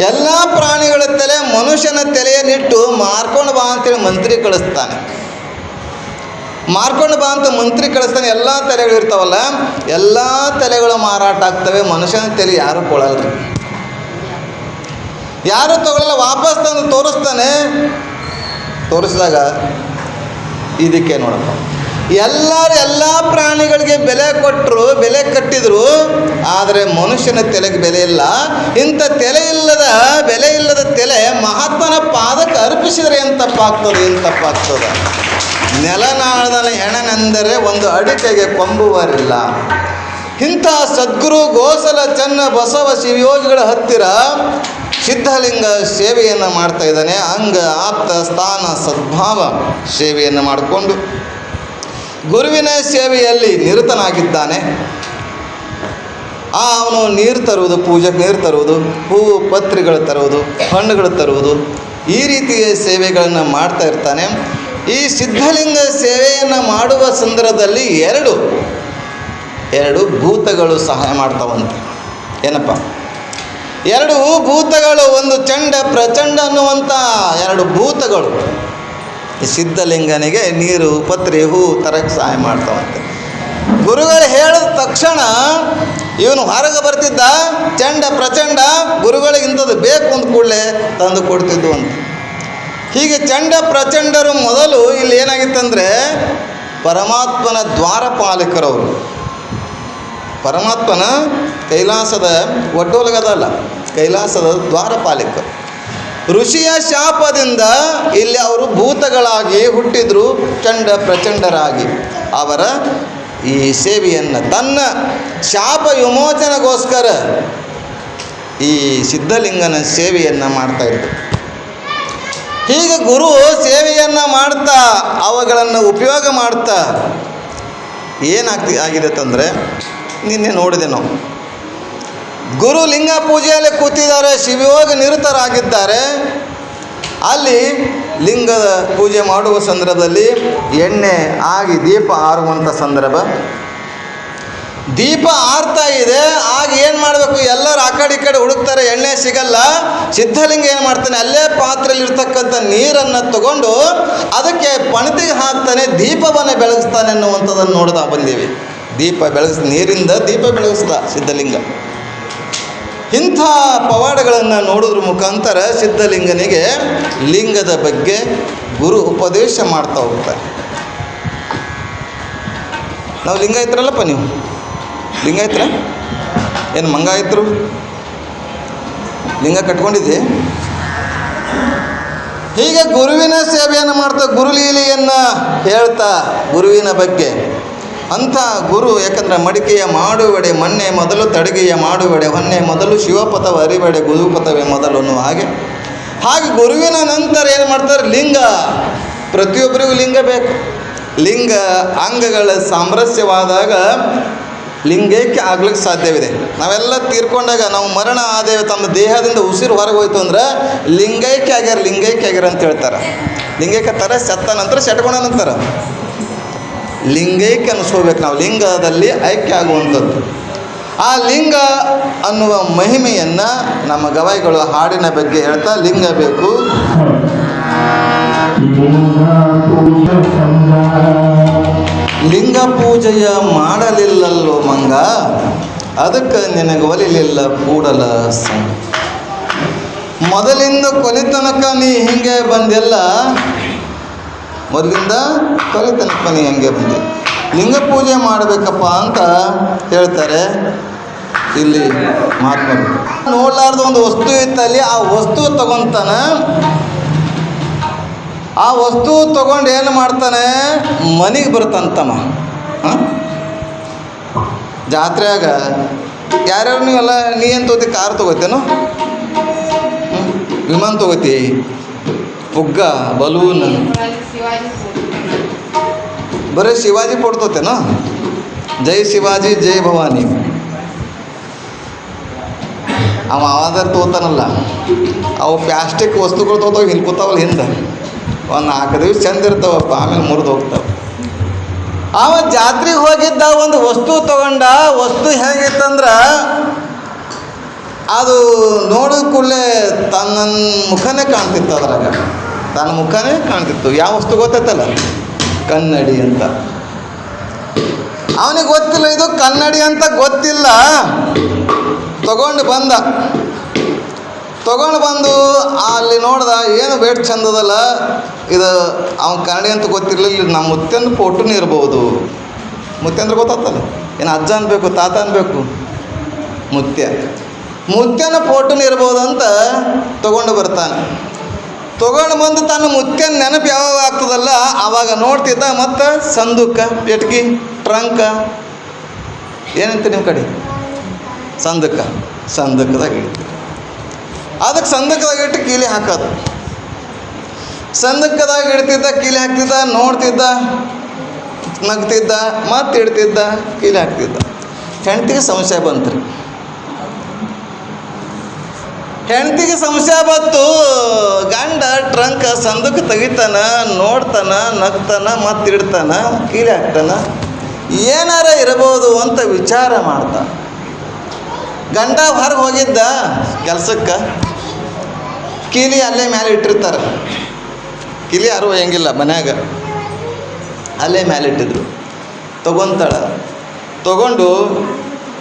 ಎಲ್ಲ ಪ್ರಾಣಿಗಳ ತಲೆ ಮನುಷ್ಯನ ತಲೆಯನ್ನಿಟ್ಟು ಮಾರ್ಕೊಂಡು ಬಾ ಅಂತೇಳಿ ಮಂತ್ರಿ ಕಳಿಸ್ತಾನೆ. ಮಾರ್ಕೊಂಡು ಬಾ ಅಂತ ಮಂತ್ರಿ ಕಳಿಸ್ತಾನೆ, ಎಲ್ಲ ತಲೆಗಳು ಇರ್ತಾವಲ್ಲ, ಎಲ್ಲ ತಲೆಗಳು ಮಾರಾಟ ಆಗ್ತವೆ, ಮನುಷ್ಯನ ತಲೆ ಯಾರು ಕೊಳಲ್ರಿ ಯಾರು ತಗೊಳ್ಳಲ್ಲ ವಾಪಸ್ ತಂದು ತೋರಿಸ್ತಾನೆ. ತೋರಿಸಿದಾಗ ಇದಕ್ಕೆ ನೋಡಪ್ಪ. ಎಲ್ಲರೂ ಎಲ್ಲ ಪ್ರಾಣಿಗಳಿಗೆ ಬೆಲೆ ಕೊಟ್ಟರು ಬೆಲೆ ಕಟ್ಟಿದ್ರು, ಆದರೆ ಮನುಷ್ಯನ ತಲೆಗೆ ಬೆಲೆ ಇಲ್ಲ. ಇಂಥ ತಲೆ ಇಲ್ಲದ, ಬೆಲೆ ಇಲ್ಲದ ತಲೆ ಮಹಾತ್ಮನ ಪಾದಕ್ಕೆ ಅರ್ಪಿಸಿದರೆ ಏನು ತಪ್ಪಾಗ್ತದೆ ಏನು ತಪ್ಪಾಗ್ತದೆ ನೆಲನಾಳದಲ್ಲಿ ಹೆಣನೆಂದರೆ ಒಂದು ಅಡಿಕೆಗೆ ಕೊಂಬುವರಿಲ್ಲ. ಇಂಥ ಸದ್ಗುರು ಗೋಸಲ ಚನ್ನ ಬಸವ ಶಿವಯೋಗಿಗಳ ಹತ್ತಿರ ಸಿದ್ಧಲಿಂಗ ಸೇವೆಯನ್ನು ಮಾಡ್ತಾ ಇದ್ದಾನೆ. ಅಂಗ, ಆಪ್ತ, ಸ್ಥಾನ, ಸದ್ಭಾವ ಸೇವೆಯನ್ನು ಮಾಡಿಕೊಂಡು ಗುರುವಿನ ಸೇವೆಯಲ್ಲಿ ನಿರತನಾಗಿದ್ದಾನೆ. ಆ ಅವನು ನೀರು ತರುವುದು ಪೂಜೆಗೆ ನೀರು ತರುವುದು ಹೂವು ಪತ್ರಿಗಳು ತರುವುದು, ಹಣ್ಣುಗಳು ತರುವುದು, ಈ ರೀತಿಯ ಸೇವೆಗಳನ್ನು ಮಾಡ್ತಾ ಇರ್ತಾನೆ. ಈ ಸಿದ್ಧಲಿಂಗ ಸೇವೆಯನ್ನು ಮಾಡುವ ಸಂದರ್ಭದಲ್ಲಿ ಎರಡು ಎರಡು ಭೂತಗಳು ಸಹಾಯ ಮಾಡ್ತಾವಂತೆ. ಏನಪ್ಪ? ಎರಡು ಭೂತಗಳು, ಒಂದು ಚಂಡ ಪ್ರಚಂಡ ಅನ್ನುವಂಥ ಎರಡು ಭೂತಗಳು. ಈ ಸಿದ್ಧಲಿಂಗನಿಗೆ ನೀರು, ಪತ್ರಿ, ಹೂ ತರಕ್ಕೆ ಸಹಾಯ ಮಾಡ್ತಾವಂತೆ. ಗುರುಗಳು ಹೇಳಿದ ತಕ್ಷಣ ಇವನು ಹೊರಗೆ ಬರ್ತಿದ್ದ, ಚಂಡ ಪ್ರಚಂಡ ಗುರುಗಳಿಗೆ ಇಂಥದ್ದು ಬೇಕು ಅಂದ ಕೂಡಲೇ ತಂದು ಕೊಡ್ತಿದ್ದು ಅಂತ. ಹೀಗೆ ಚಂಡ ಪ್ರಚಂಡರು ಮೊದಲು ಇಲ್ಲಿ ಏನಾಗಿತ್ತಂದರೆ ಪರಮಾತ್ಮನ ದ್ವಾರಪಾಲಕರವರು ಪರಮಾತ್ಮನ ಕೈಲಾಸದ ಒಡ್ಡೋಲಗದಲ್ಲ ಕೈಲಾಸದ ದ್ವಾರಪಾಲಿಕ. ಋಷಿಯ ಶಾಪದಿಂದ ಇಲ್ಲಿ ಅವರು ಭೂತಗಳಾಗಿ ಹುಟ್ಟಿದ್ರು ಚಂಡ ಪ್ರಚಂಡರಾಗಿ. ಅವರ ಈ ಸೇವೆಯನ್ನು, ತನ್ನ ಶಾಪ ವಿಮೋಚನೆಗೋಸ್ಕರ ಈ ಸಿದ್ಧಲಿಂಗನ ಸೇವೆಯನ್ನು ಮಾಡ್ತಾ ಇದ್ದರು ಹೀಗೆ ಗುರು ಸೇವೆಯನ್ನು ಮಾಡ್ತಾ, ಅವುಗಳನ್ನು ಉಪಯೋಗ ಮಾಡ್ತಾ ಏನಾಗ್ತಿ ಆಗಿದೆ ಅಂತಂದರೆ ನಿನ್ನೆ ನೋಡಿದೆ ನಾವು. ಗುರು ಲಿಂಗ ಪೂಜೆಯಲ್ಲಿ ಕೂತಿದ್ದಾರೆ, ಶಿವಯೋಗ ನಿರತರಾಗಿದ್ದಾರೆ. ಅಲ್ಲಿ ಲಿಂಗದ ಪೂಜೆ ಮಾಡುವ ಸಂದರ್ಭದಲ್ಲಿ ಎಣ್ಣೆ ಆಗಿ ದೀಪ ಆರುವಂಥ ಸಂದರ್ಭ. ದೀಪ ಆರ್ತಾ ಇದೆ, ಆಗ ಏನು ಮಾಡಬೇಕು? ಎಲ್ಲರೂ ಆ ಕಡೆ ಈ ಕಡೆ ಹುಡುಕ್ತಾರೆ, ಎಣ್ಣೆ ಸಿಗಲ್ಲ. ಸಿದ್ಧಲಿಂಗ ಏನು ಮಾಡ್ತಾನೆ? ಅಲ್ಲೇ ಪಾತ್ರೆಯಲ್ಲಿ ಇರ್ತಕ್ಕಂಥ ನೀರನ್ನು ತಗೊಂಡು ಅದಕ್ಕೆ ಪಣತಿಗೆ ಹಾಕ್ತಾನೆ, ದೀಪವನ್ನು ಬೆಳಗಿಸ್ತಾನೆ ಅನ್ನುವಂಥದ್ದನ್ನು ನೋಡ್ತಾ ಬಂದೀವಿ ದೀಪ ಬೆಳಗಿಸ್ ನೀರಿಂದ ದೀಪ ಬೆಳಗಿಸ್ದ ಸಿದ್ಧಲಿಂಗ. ಇಂಥ ಪವಾಡಗಳನ್ನು ನೋಡೋದ್ರ ಮುಖಾಂತರ ಸಿದ್ಧಲಿಂಗನಿಗೆ ಲಿಂಗದ ಬಗ್ಗೆ ಗುರು ಉಪದೇಶ ಮಾಡ್ತಾ ಹೋಗ್ತಾರೆ. ನಾವು ಲಿಂಗಾಯತರಲ್ಲಪ್ಪ ನೀವು? ಲಿಂಗಾಯತರ ಏನು ಮಂಗಾಯತರು ಲಿಂಗ ಕಟ್ಕೊಂಡಿದ್ದೆ? ಹೀಗೆ ಗುರುವಿನ ಸೇವೆಯನ್ನು ಮಾಡ್ತಾ ಗುರುಲೀಲೆಯನ್ನು ಹೇಳ್ತಾ ಗುರುವಿನ ಬಗ್ಗೆ ಅಂಥ ಗುರು ಯಾಕಂದರೆ ಮಡಿಕೆಯ ಮಾಡುವೆಡೆ ಮೊನ್ನೆ ಮೊದಲು ತಡಗೆಯ ಮಾಡುವೆಡೆ, ಹೊನ್ನೆ ಮೊದಲು ಶಿವಪಥವ, ಅರಿವೆಡೆ ಗುರುಪಥವೇ ಮೊದಲು ಅನ್ನುವ ಹಾಗೆ. ಹಾಗೆ ಗುರುವಿನ ನಂತರ ಏನು ಮಾಡ್ತಾರೆ? ಲಿಂಗ. ಪ್ರತಿಯೊಬ್ಬರಿಗೂ ಲಿಂಗ ಬೇಕು. ಲಿಂಗ ಅಂಗಗಳ ಸಾಮರಸ್ಯವಾದಾಗ ಲಿಂಗೈಕ್ಯ ಆಗ್ಲಿಕ್ಕೆ ಸಾಧ್ಯವಿದೆ. ನಾವೆಲ್ಲ ತೀರ್ಕೊಂಡಾಗ ನಾವು ಮರಣ ಆದೇವೆ ತಮ್ಮ ದೇಹದಿಂದ ಉಸಿರು ಹೊರಗೆ ಹೋಯ್ತು ಅಂದ್ರೆ ಲಿಂಗೈಕ್ಯ ಆಗ್ಯಾರ ಲಿಂಗೈಕ್ಯ ಆಗ್ಯಾರ ಅಂತ ಹೇಳ್ತಾರೆ. ಲಿಂಗೈಕ್ಯ ತರ ಸತ್ತ ನಂತರ ಸೆಟ್ಕೊಂಡ ನಂತರ. ಲಿಂಗೈಕ್ಯ ಅನಿಸ್ಕೋಬೇಕು ನಾವು ಲಿಂಗದಲ್ಲಿ ಐಕ್ಯ ಆಗುವಂಥದ್ದು. ಆ ಲಿಂಗ ಅನ್ನುವ ಮಹಿಮೆಯನ್ನು ನಮ್ಮ ಗವಾಯಿಗಳು ಹಾಡಿನ ಬಗ್ಗೆ ಹೇಳ್ತಾ ಲಿಂಗ ಬೇಕು. ಲಿಂಗ ಪೂಜೆಯ ಮಾಡಲಿಲ್ಲಲ್ಲೋ ಮಂಗ, ಅದಕ್ಕೆ ನಿನಗೆ ಒಲಿಲಿಲ್ಲ ಕೂಡಲ ಮೊದಲಿಂದ ಕೊಲಿತನಕ ನೀ ಹಿಂಗೆ ಬಂದೆಲ್ಲ ಮೊದಲಿಂದ ಕೊನೆ ತನಕ ಹಂಗೆ ಬಂದೆ ಲಿಂಗ ಪೂಜೆ ಮಾಡಬೇಕಪ್ಪ ಅಂತ ಹೇಳ್ತಾರೆ ಇಲ್ಲಿ ಮಹಾತ್ಮರು. ನೋಡ್ಲಾರ್ದ ಒಂದು ವಸ್ತು ಇತ್ತಲ್ಲಿ ಆ ವಸ್ತು ತಗೊಂತಾನ. ಆ ವಸ್ತು ತಗೊಂಡು ಏನು ಮಾಡ್ತಾನೆ? ಮನೆಗೆ ಬರ್ತಂತಮ್ಮ ಜಾತ್ರೆಯಾಗ ಯಾರ್ಯಾರು ನೀವೆಲ್ಲ, ನೀ ಏನು ತಗೋತಿ? ಕಾರ್ ತಗೋತೇನು? ವಿಮಾನ ತಗೋತಿ? ಪುಗ್ಗ, ಬಲೂನ್. ಬರೀ ಶಿವಾಜಿ ಫೋಟೋ ತಗೋತೇನೋ ಜೈ ಶಿವಾಜಿ, ಜೈ ಭವಾನಿ. ಅವ ಅವಾದಾರ ತೋತಾನಲ್ಲ, ಅವು ಪ್ಲಾಸ್ಟಿಕ್ ವಸ್ತುಗಳು ತೋತಾವ ಕೂತಾವಲ್ಲ ಹಿಂದೆ. ಒಂದು ನಾಲ್ಕು ದಿವಸ ಚಂದ ಇರ್ತಾವಪ್ಪ, ಆಮೇಲೆ ಮುರಿದು ಹೋಗ್ತಾವೆ. ಅವ ಜಾತ್ರೆಗೆ ಹೋಗಿದ್ದ ಒಂದು ವಸ್ತು ತಗೊಂಡ, ವಸ್ತು ಹೇಗಿತ್ತಂದ್ರೆ, ಅದು ನೋಡಿದ ಕೂಡಲೇ ತನ್ನ ಮುಖನೇ ಕಾಣ್ತಿತ್ತು ಅದ್ರಾಗ. ತನ್ನ ಮುಖನೇ ಕಾಣ್ತಿತ್ತು. ಯಾವ ವಸ್ತು ಗೊತ್ತೈತಲ್ಲ ಕನ್ನಡಿ ಅಂತ. ಅವನಿಗೆ ಗೊತ್ತಿಲ್ಲ, ಇದು ಕನ್ನಡಿ ಅಂತ ಗೊತ್ತಿಲ್ಲ. ತಗೊಂಡು ಬಂದ. ತಗೊಂಡು ಬಂದು ಅಲ್ಲಿ ನೋಡ್ದ, ಏನು ಬೇಡ ಚಂದದಲ್ಲ? ಇದು ಅವನು ಕನ್ನಡಿ ಅಂತ ಗೊತ್ತಿರಲಿಲ್ಲ ನಮ್ಮ ಮುತ್ತೆಂದು ಫೋಟೋನೇ ಇರ್ಬೋದು ಮುತ್ತೆಂದ್ರೆ ಗೊತ್ತಾಗ್ತಲ್ಲ ಏನು ಅಜ್ಜ ಅನ್ಬೇಕು, ತಾತ ಅನ್ಬೇಕು? ಮುತ್ಯ. ಮುತ್ಯನ ಫೋಟೋನೇ ಇರ್ಬೋದು ಅಂತ ತಗೊಂಡು ಬರ್ತಾನೆ. ತಗೊಂಡು ಬಂದು ತನ್ನ ಮುತ್ಯನ ನೆನಪು ಯಾವಾಗ ಆಗ್ತದಲ್ಲ ಆವಾಗ ನೋಡ್ತಿದ್ದ ಮತ್ತು ಸಂದುಕ ಪೆಟ್ಗಿ ಟ್ರಂಕ. ಏನಂತ ನಿಮ್ಮ ಕಡೆ? ಸಂದಕ್ಕ ಸಂದಕ್ಕದಾಗ ಇಡ್ತೀವಿ ಅದಕ್ಕೆ ಸಂದಕದಾಗ ಇಟ್ಟು ಕೀಲಿ ಹಾಕೋದು. ಸಂದಕದಾಗ ಇಡ್ತಿದ್ದ, ಕೀಲಿ ಹಾಕ್ತಿದ್ದ, ನೋಡ್ತಿದ್ದ, ನಗ್ತಿದ್ದ, ಮತ್ತೆ ಇಡ್ತಿದ್ದ, ಕೀಲಿ ಹಾಕ್ತಿದ್ದ. ಹೆಂಡ್ತಿಗೆ ಬಂತು ಬಂತ್ರಿ. ಹೆಂಡ್ತಿಗೆ ಸಂಶಯ ಬಂತು ಗಂಡ ಟ್ರಂಕ್ ಸಂದಕ್ಕೆ ತೆಗಿತಾನ, ನೋಡ್ತಾನ, ನಗ್ತಾನ ಮತ್ತೆ ಇಡ್ತಾನ ಕೀಲಿ ಹಾಕ್ತಾನ, ಏನಾರ ಇರಬಹುದು ಅಂತ ವಿಚಾರ ಮಾಡ್ದ ಗಂಡ ಹೊರಗೆ ಹೋಗಿದ್ದ ಕೆಲಸಕ್ಕೆ, ಕೀಲಿ ಅಲ್ಲೇ ಮೇಲೆ ಇಟ್ಟಿರ್ತಾರೆ. ಕೀಲಿ ಯಾರು ಹೆಂಗಿಲ್ಲ ಮನ್ಯಾಗ. ಅಲ್ಲೇ ಮೇಲೆ ಇಟ್ಟಿದ್ರು. ತಗೊಂತಾಳ. ತಗೊಂಡು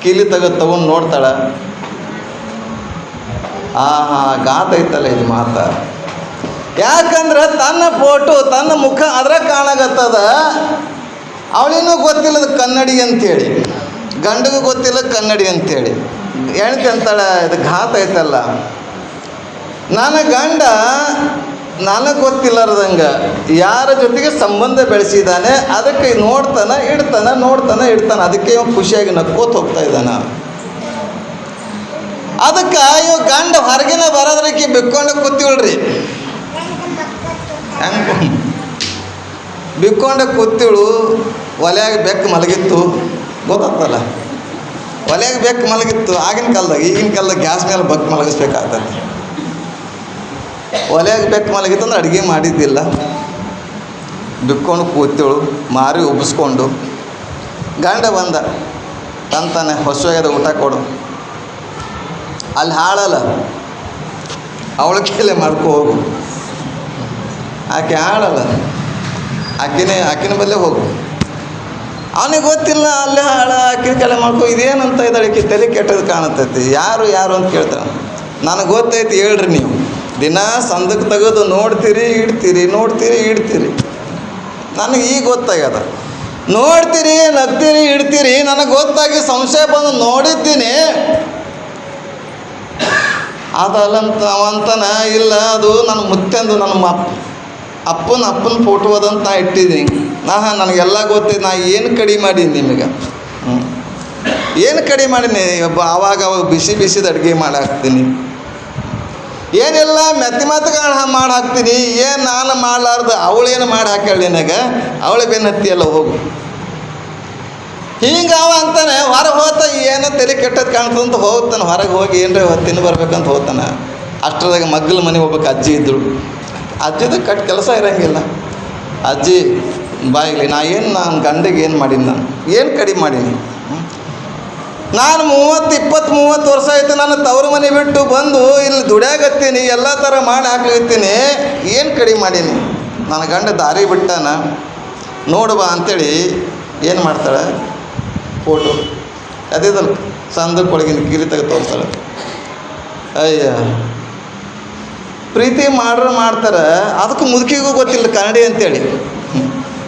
ಕೀಲಿ ತಗ ತಗೊಂಡು ನೋಡ್ತಾಳೆ. ಆ ಹಾ ಗಾತ ಐತಲ್ಲ ಇದು ಮಾತ. ಯಾಕಂದ್ರೆ ತನ್ನ ಫೋಟೋ, ತನ್ನ ಮುಖ ಅದ್ರ ಕಾಣಗತ್ತದ ಅವಳಿನೂ ಗೊತ್ತಿಲ್ಲದ ಕನ್ನಡಿ ಅಂತೇಳಿ. ಗಂಡಗೂ ಗೊತ್ತಿಲ್ಲ ಕನ್ನಡಿ ಅಂತೇಳಿ. ಹೆಣ್ತಿ ಅಂತಾಳೆ, ಇದು ಘಾತ ಐತಲ್ಲ. ನನ್ನ ಗಂಡ ನನಗೆ ಗೊತ್ತಿಲ್ಲಾರ್ದಂಗೆ ಯಾರ ಜೊತೆಗೆ ಸಂಬಂಧ ಬೆಳೆಸಿದ್ದಾನೆ ಅದಕ್ಕೆ ನೋಡ್ತಾನ, ಇಡ್ತಾನ ನೋಡ್ತಾನ, ಇಡ್ತಾನ. ಅದಕ್ಕೆ ಖುಷಿಯಾಗಿ ನಕ್ಕೋತ ಹೋಗ್ತಾ ಇದ್ದಾನ. ಅದಕ್ಕೆ ಇವ ಗಂಡ ಹೊರಗಿನ ಬರೋದ್ರಕ್ಕೆ ಬಿಕ್ಕೊಂಡು ಕೂತಿವಳ್ರಿ. ಹೆಂಗೆ ಬಿಕ್ಕೊಂಡ ಕೂತಿಳು ಒಲೆಯಾಗ ಬೆಕ್ಕು ಮಲಗಿತ್ತು. ಗೊತ್ತಾಗ್ತಲ್ಲ ಒಲೆಯಾಗ ಬೆಕ್ಕು ಮಲಗಿತ್ತು. ಆಗಿನ ಕಾಲದಾಗ, ಈಗಿನ ಕಾಲದಾಗ ಗ್ಯಾಸ್ ಮೇಲೆ ಬಕ್ ಮಲಗಿಸ್ಬೇಕಾಗ್ತದೆ. ಒಲೆಯಾಗ ಬೆಕ್ಕು ಮಲಗಿತ್ತು ಅಂದ್ರೆ ಅಡುಗೆ ಮಾಡಿದ್ದಿಲ್ಲ. ಬಿಕ್ಕೊಂಡು ಕೂತಿಳು ಮಾರಿ ಉಬ್ಬಿಸ್ಕೊಂಡು ಗಂಡ ಬಂದ, ತಂತಾನೆ, ಹೊಸವಾಗ್ಯದ ಊಟ ಕೊಡು. ಅಲ್ಲಿ ಹಾಳಲ್ಲ. ಅವಳ ಕೈಲೇ ಮಾಡ್ಕೊ ಹೋಗು. ಆಕೆ ಹಾಳಲ್ಲ. ಆಕಿನೇ, ಆಕಿನ ಬಲ್ಲೇ ಹೋಗು. ಅವನಿಗೆ ಗೊತ್ತಿಲ್ಲ, ಅಲ್ಲೇ ಹಾಳ ಆಕಿನ ಕಲೆ ಮಾಡ್ಕೊ, ಇದೇನಂತ ಇದ್ದಾಳೆ ಕಿ ತಲೆ ಕೆಟ್ಟದ್ದು ಕಾಣತೈತಿ ಯಾರು ಯಾರು ಅಂತ ಕೇಳ್ತಾನೆ ನನಗೆ ಗೊತ್ತೈತಿ, ಹೇಳ್ರಿ ನೀವು. ದಿನ ಸಂದಕ್ಕೆ ತೆಗೆದು ನೋಡ್ತೀರಿ, ಇಡ್ತೀರಿ ನೋಡ್ತೀರಿ, ಇಡ್ತೀರಿ. ನನಗೆ ಈಗ ಗೊತ್ತಾಗ್ಯದ. ನೋಡ್ತೀರಿ, ನಗ್ತೀರಿ, ಇಡ್ತೀರಿ, ನನಗೆ ಗೊತ್ತಾಗಿ ಸಂಶಯ ಬಂದು ನೋಡಿದ್ದೀನಿ. ಅದಲ್ಲಂತ ಅವಂತನ ಇಲ್ಲ, ಅದು ನನ್ನ ಮುತ್ತೆಂದು ನನ್ನ ಅಪ್ಪ ಅಪ್ಪನ ಅಪ್ಪನ ಫೋಟೋ ಅದಂತ ನಾ ಇಟ್ಟಿದ್ದೀನಿ. ನಾ ಹಾಂ ನನಗೆಲ್ಲ ಗೊತ್ತಿದೆ ನಾ ಏನು ಕಡಿಮೆ ಮಾಡೀನಿ ನಿಮಗೆ? ಏನು ಕಡಿಮೆ ಮಾಡೀನಿ? ಆವಾಗ ಅವಾಗ ಬಿಸಿ ಬಿಸಿದ ಅಡುಗೆ ಮಾಡಿ ಹಾಕ್ತೀನಿ ಏನೆಲ್ಲ, ಮೆತ್ತಿ ಮಾತುಗಳನ್ನ ಮಾಡಿ ಹಾಕ್ತೀನಿ ಏನು ನಾನು ಮಾಡಲಾರ್ದು, ಅವಳೇನು ಮಾಡಿ ಹಾಕ್ಯಾಳ ನಿನಗೆ? ಅವಳು ಬೆನ್ನತ್ತಿಯಲ್ಲ ಹೋಗು. ಹಿಂಗೆ ಅವ ಅಂತಾನೆ ಹೊರಗೆ ಹೋತ ಏನೋ ತಲೆ ಕೆಟ್ಟದ್ದು ಕಾಣ್ತದಂತ ಹೋಗ್ತಾನೆ. ಹೊರಗೆ ಹೋಗಿ ಏನ್ರ ತಿನ್ನು ಬರ್ಬೇಕಂತ ಹೋಗ್ತಾನೆ. ಅಷ್ಟರದಾಗ ಮಗ್ಗಲ ಮನೆ ಹೋಗ್ಬೇಕು, ಅಜ್ಜಿ ಇದ್ದರು ಅಜ್ಜಿದ ಕಟ್ ಕೆಲಸ ಇರಂಗಿಲ್ಲ. ಅಜ್ಜಿ ಬಾಯಿಲಿ ನಾ ಏನು ನನ್ನ ಗಂಡಿಗೆ ಏನು ಮಾಡೀನಿ ನಾನು? ಏನು ಕಡಿಮೆ ಮಾಡೀನಿ? ನಾನು ಮೂವತ್ತು, ಇಪ್ಪತ್ತು, ಮೂವತ್ತು ವರ್ಷ ಆಯ್ತು ನಾನು ತವ್ರ ಮನೆ ಬಿಟ್ಟು ಬಂದು ಇಲ್ಲಿ ದುಡ್ಯಾಗತ್ತೀನಿ ಎಲ್ಲ ಥರ ಮಾಡಿ ಹಾಕ್ಲಿತ್ತೀನಿ ಏನು ಕಡಿಮೆ ಮಾಡೀನಿ? ನನ್ನ ಗಂಡ ದಾರಿ ಬಿಟ್ಟಾನ. ನೋಡುವ ಬಾ ಅಂತೇಳಿ ಏನು ಮಾಡ್ತಾಳೆ? ಫೋಟೋ ಅದೇದಲ್ಲ ಸಂದಕ್ಕೆ ಒಳಗಿನ ಕಿರಿ ತೆಗೆದು ತೋರಿಸ್ತಾಳೆ ಅಯ್ಯ. ಪ್ರೀತಿ ಮಾಡ್ರೆ ಮಾಡ್ತಾರೆ, ಅದಕ್ಕೆ ಮುದುಕಿಗೂ ಗೊತ್ತಿಲ್ಲ ಕನ್ನಡಿ ಅಂತೇಳಿ.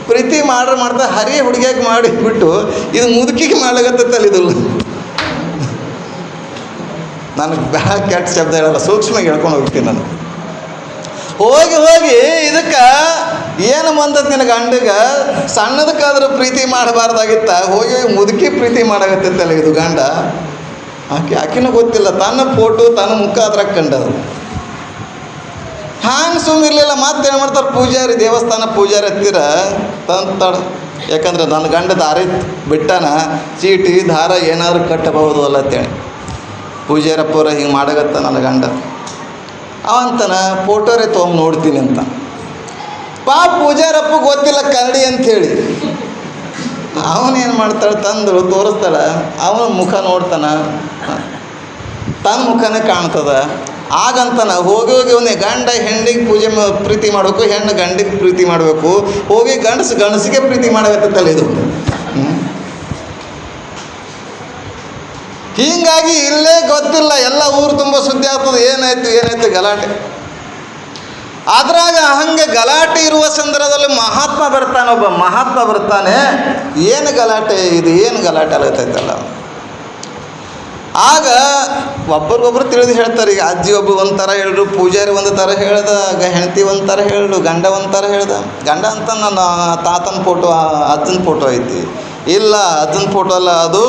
ಪ್ರೀತಿ ಮಾಡ್ರೆ ಮಾಡ್ತಾರೆ ಹರಿ ಹುಡುಗಿಯಾಗಿ ಮಾಡಿ ಬಿಟ್ಟು, ಇದು ಮುದುಕಿಗೆ ಮಾಡ್ಲಾಗತ್ತಲ್ಲ ಇದು ನನಗೆ ಭಾಳ ಕೆಟ್ಟ ಶಬ್ದ ಹೇಳಲ್ಲ ಸೂಕ್ಷ್ಮ ಹೇಳ್ಕೊಂಡು ಹೋಗ್ತೀನಿ ನಾನು. ಹೋಗಿ ಹೋಗಿ ಇದಕ್ಕೆ ಏನು ಬಂದದ್ದು ನಿನಗೆ ಗಂಡಗ? ಸಣ್ಣದಕ್ಕಾದ್ರೂ ಪ್ರೀತಿ ಮಾಡಬಾರ್ದಾಗಿತ್ತ? ಹೋಗಿ ಮುದುಕಿ ಪ್ರೀತಿ ಮಾಡಾಗತ್ತಲ್ಲ ಇದು ಗಂಡ? ಆಕೆ ಆಕಿನೂ ಗೊತ್ತಿಲ್ಲ. ತನ್ನ ಫೋಟೋ ತನ್ನ ಮುಖ ಅದ್ರಾಗ ಕಂಡದು. ಹಾಂಗೆ ಸುಮ್ಮಿರಲಿಲ್ಲ ಮತ್ತೇನು ಮಾಡ್ತಾರೆ ಪೂಜಾರಿ? ದೇವಸ್ಥಾನ ಪೂಜಾರಿ ಹತ್ತಿರ? ತಂತಾಡ ಯಾಕಂದ್ರೆ ನನ್ನ ಗಂಡ ದಾರಿ ಬಿಟ್ಟಾನ, ಚೀಟಿ ದಾರ ಏನಾದರೂ ಕಟ್ಟಬಹುದು ಅಲ್ಲ ಅಂತೇಳಿ ಪೂಜಾರಪ್ಪವ್ರ ಹಿಂಗೆ ಮಾಡಾಗತ್ತ ನನ್ನ ಗಂಡ. ಅವಂತನ ಫೋಟೋರೇ ತೊಗೊಂಡು ನೋಡ್ತೀನಿ ಅಂತ. ಪಾ ಪೂಜಾರಪ್ಪ ಗೊತ್ತಿಲ್ಲ ಕನ್ನಡಿ ಅಂಥೇಳಿ ಅವನೇನು ಮಾಡ್ತಾಳೆ? ತಂದು ತೋರಿಸ್ತಾಳೆ. ಅವನ ಮುಖ ನೋಡ್ತಾನ. ತನ್ನ ಮುಖನೇ ಕಾಣ್ತದ. ಆಗಂತನ ಹೋಗಿ ಹೋಗಿ ಅವನೇ ಗಂಡ ಹೆಣ್ಣಿಗೆ ಪೂಜೆ ಪ್ರೀತಿ ಮಾಡಬೇಕು, ಹೆಣ್ಣು ಗಂಡಿಗೆ ಪ್ರೀತಿ ಮಾಡಬೇಕು. ಹೋಗಿ ಗಂಡಸು ಗಂಡಸಿಗೆ ಪ್ರೀತಿ ಮಾಡಬೇಕತ್ತಲ್ಲ ಇದು. ಹೀಗಾಗಿ ಇಲ್ಲೇ ಗೊತ್ತಿಲ್ಲ, ಎಲ್ಲ ಊರು ತುಂಬ ಸುದ್ದಿ ಆಗ್ತದೆ, ಏನಾಯ್ತು ಏನಾಯ್ತು ಗಲಾಟೆ. ಅದ್ರಾಗ ಹಂಗೆ ಗಲಾಟೆ ಇರುವ ಸಂದರ್ಭದಲ್ಲಿ ಮಹಾತ್ಮ ಬರ್ತಾನೆ, ಒಬ್ಬ ಮಹಾತ್ಮ ಬರ್ತಾನೆ, ಏನು ಗಲಾಟೆ, ಇದು ಏನು ಗಲಾಟೆ ಆಗತೈತಲ್ಲ ಆಗ ಒಬ್ರಿಗೊಬ್ರು ತಿಳಿದು ಹೇಳ್ತಾರೆ, ಈಗ ಅಜ್ಜಿ ಒಬ್ಬ ಒಂಥರ ಥರ ಹೇಳಿದ್ರು ಪೂಜಾರಿ ಒಂದು ಥರ ಹೇಳ್ದ, ಹೆಂಡತಿ ಒಂಥರ ಹೇಳಿದ್ರು ಗಂಡ ಒಂಥರ ಥರ ಹೇಳ್ದ. ಗಂಡ ಅಂತ ನನ್ನ ತಾತನ ಫೋಟೋ ಅಜ್ಜನ ಫೋಟೋ ಐತಿ. ಇಲ್ಲ, ಅಜ್ಜನ ಫೋಟೋ ಅಲ್ಲ, ಅದು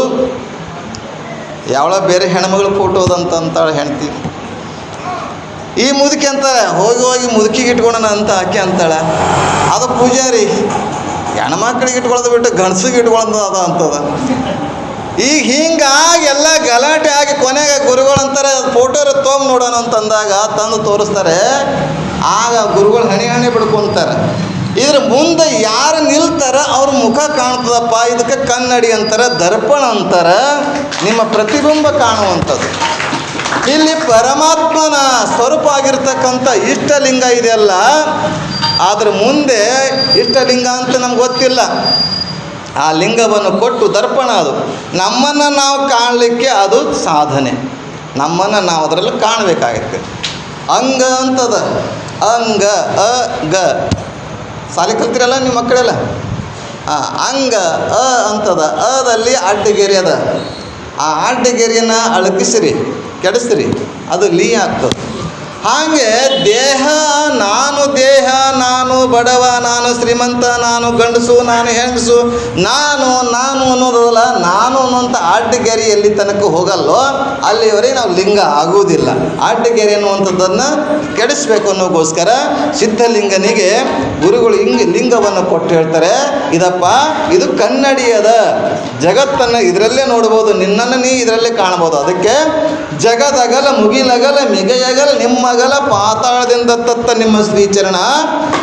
ಯಾವಳ ಬೇರೆ ಹೆಣ್ಮಗಳ ಫೋಟೋ ಅಂತ ಅಂತಾಳೆ ಹೆಂಡ್ತಿ. ಈ ಮುದುಕಿ ಅಂತ ಹೋಗಿ ಹೋಗಿ ಮುದುಕಿಗೆ ಇಟ್ಕೊಳ್ಳೋಣ ಅಂತ ಆಕೆ ಅಂತಾಳೆ. ಅದು ಪೂಜಾರಿ, ಹೆಣ್ಮಕ್ಳಿಗೆ ಇಟ್ಕೊಳ್ಳೋದು ಬಿಟ್ಟು ಗಂಡಸಿಗೆ ಇಟ್ಕೊಳ್ಳೋದು ಅದ ಅಂತದ. ಈಗ ಹಿಂಗಾಗಿ ಎಲ್ಲ ಗಲಾಟೆ ಆಗಿ ಕೊನೆಗೆ ಗುರುಗಳು ಅಂತಾರೆ ಫೋಟೋ ತೋಮ್ ನೋಡೋಣ ಅಂತಂದಾಗ ತಂದು ತೋರಿಸ್ತಾರೆ. ಆಗ ಗುರುಗಳು ಹಣೆ ಹಣಿ ಬಿಡ್ಕೊಂತಾರೆ. ಇದ್ರ ಮುಂದೆ ಯಾರು ನಿಲ್ತಾರ ಅವ್ರ ಮುಖ ಕಾಣ್ತದಪ್ಪ? ಇದಕ್ಕೆ ಕನ್ನಡಿ ಅಂತಾರೆ, ದರ್ಪಣ ಅಂತಾರೆ. ನಿಮ್ಮ ಪ್ರತಿಬಿಂಬ ಕಾಣುವಂಥದ್ದು. ಇಲ್ಲಿ ಪರಮಾತ್ಮನ ಸ್ವರೂಪ ಆಗಿರ್ತಕ್ಕಂಥ ಇಷ್ಟಲಿಂಗ ಇದೆಯಲ್ಲ ಅದ್ರ ಮುಂದೆ ಇಷ್ಟಲಿಂಗ ಅಂತ ನಮ್ಗೆ ಗೊತ್ತಿಲ್ಲ. ಆ ಲಿಂಗವನ್ನು ಕೊಟ್ಟು ದರ್ಪಣ ಅದು. ನಮ್ಮನ್ನು ನಾವು ಕಾಣಲಿಕ್ಕೆ ಅದು ಸಾಧನೆ. ನಮ್ಮನ್ನು ನಾವು ಅದರಲ್ಲಿ ಕಾಣಬೇಕಾಗತ್ತೆ ಅಂಗ ಅಂತದ. ಅಂಗ, ಅ, ಗ. ಸಾಲಿ ಕಲ್ತಿರಲ್ಲ ನಿಮ್ಮ ಮಕ್ಕಳೆಲ್ಲ? ಹಾಂ ಅಂಗ, ಅ ಅಂತದ. ಅದಲ್ಲಿ ಅಡ್ಡಗೆರೆ ಅದ. ಆ ಅಡ್ಡಗೆರೆನ ಅಳಕಿಸಿರಿ ಕೆಡಿಸ್ರಿ. ಅದು ಲೀ ಆಗ್ತದೆ. ಹಾಗೆ ದೇಹ, ನಾನು ದೇಹ, ನಾನು ಬಡವ, ನಾನು ಶ್ರೀಮಂತ, ನಾನು ಗಂಡಸು, ನಾನು ಹೆಂಗಸು, ನಾನು ನಾನು ಅನ್ನೋದಲ್ಲ, ನಾನು ಅನ್ನುವಂಥ ಅಡ್ಡಗೆರೆ ಎಲ್ಲಿ ತನಕ ಹೋಗಲ್ಲೋ, ಅಲ್ಲಿವರೆಗೆ ನಾವು ಲಿಂಗ ಆಗುವುದಿಲ್ಲ. ಅಡ್ಡಗೆರೆ ಅನ್ನುವಂಥದ್ದನ್ನು ಕೆಡಿಸ್ಬೇಕು ಅನ್ನೋಕ್ಕೋಸ್ಕರ ಸಿದ್ಧಲಿಂಗನಿಗೆ ಗುರುಗಳು ಹಿಂಗೆ ಲಿಂಗವನ್ನು ಕೊಟ್ಟು ಹೇಳ್ತಾರೆ, ಇದಪ್ಪ, ಇದು ಕನ್ನಡಿಯದ ಜಗತ್ತನ್ನು ಇದರಲ್ಲೇ ನೋಡ್ಬೋದು, ನಿನ್ನನ್ನು ನೀ ಇದರಲ್ಲೇ ಕಾಣ್ಬೋದು. ಅದಕ್ಕೆ ಜಗದಗಲ, ಮುಗಿಲಗಲ, ಮಿಗೆಯಗಲ ನಿಮ್ಮಗಲ ಪಾತಾಳದಿಂದ ತತ್ತ ನಿಮ್ಮ ಶ್ರೀಚರಣ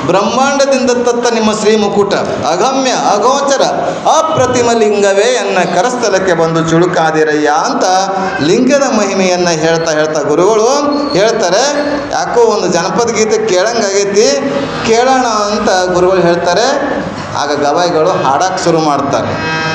ಬ್ರಹ್ಮಾಂಡದಿಂದ ತತ್ತ ನಿಮ್ಮ ಶ್ರೀ ಮುಕುಟ. ಅಗಮ್ಯ, ಅಗೋಚರ, ಅಪ್ರತಿಮ ಲಿಂಗವೇ ಎನ್ನ ಕರಸ್ಥಲಕ್ಕೆ ಬಂದು ಚುಳುಕಾದಿರಯ್ಯ ಅಂತ ಲಿಂಗದ ಮಹಿಮೆಯನ್ನು ಹೇಳ್ತಾ ಹೇಳ್ತಾ ಗುರುಗಳು ಹೇಳ್ತಾರೆ. ಯಾಕೋ ಒಂದು ಜನಪದ ಗೀತೆ ಕೇಳಂಗಾಗೈತಿ, ಕೇಳೋಣ ಅಂತ ಗುರುಗಳು ಹೇಳ್ತಾರೆ. ಆಗ ಗವಾಯಿಗಳು ಹಾಡಕ್ಕೆ ಶುರು ಮಾಡ್ತಾರೆ.